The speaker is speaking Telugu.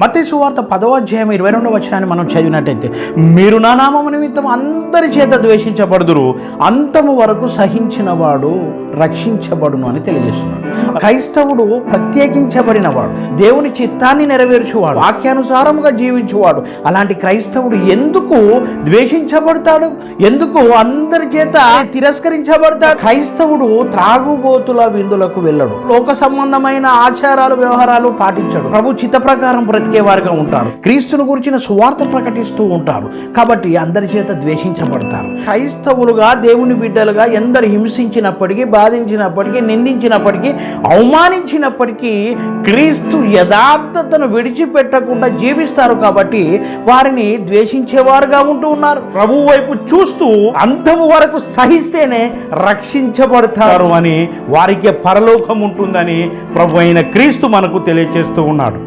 మతి సువార్త పదవ అధ్యాయం ఇరవై రెండవ వచనాన్ని మనం చదివినట్టయితే మీరు నా నామము నిమిత్తం అందరి చేత ద్వేషించబడుదురు అంతము వరకు సహించినవాడు రక్షించబడును అని తెలియజేస్తున్నాడు. క్రైస్తవుడు ప్రత్యేకించబడినవాడు దేవుని చిత్తాన్ని నెరవేర్చువాడు వాక్యానుసారముగా జీవించువాడు. అలాంటి క్రైస్తవుడు ఎందుకు ద్వేషించబడతాడు? ఎందుకు అందరి చేత తిరస్కరించబడతాడు? క్రైస్తవుడు త్రాగుబోతుల విందులకు వెళ్ళడు. లోక సంబంధమైన ఆచారాలు వ్యవహారాలు పాటించడు. ప్రభు చిత్త ప్రకారం బ్రతికే ఉంటారు. క్రీస్తును గురించిన సువార్త ప్రకటిస్తూ ఉంటారు. కాబట్టి అందరి చేత ద్వేషించబడతారు. క్రైస్తవులుగా దేవుని బిడ్డలుగా ఎందరు హింసించినప్పటికీ బాధించినప్పటికీ నిందించినప్పటికీ అవమానించినప్పటికీ క్రీస్తు యథార్థతను విడిచిపెట్టకుండా జీవిస్తారు కాబట్టి వారిని ద్వేషించేవారుగా ఉంటూ ఉన్నారు. ప్రభు వైపు చూస్తూ అంతము వరకు సహిస్తేనే రక్షించబడతారు అని వారికి పరలోకం ఉంటుందని ప్రభు అయిన క్రీస్తు మనకు తెలియజేస్తూ ఉన్నాడు.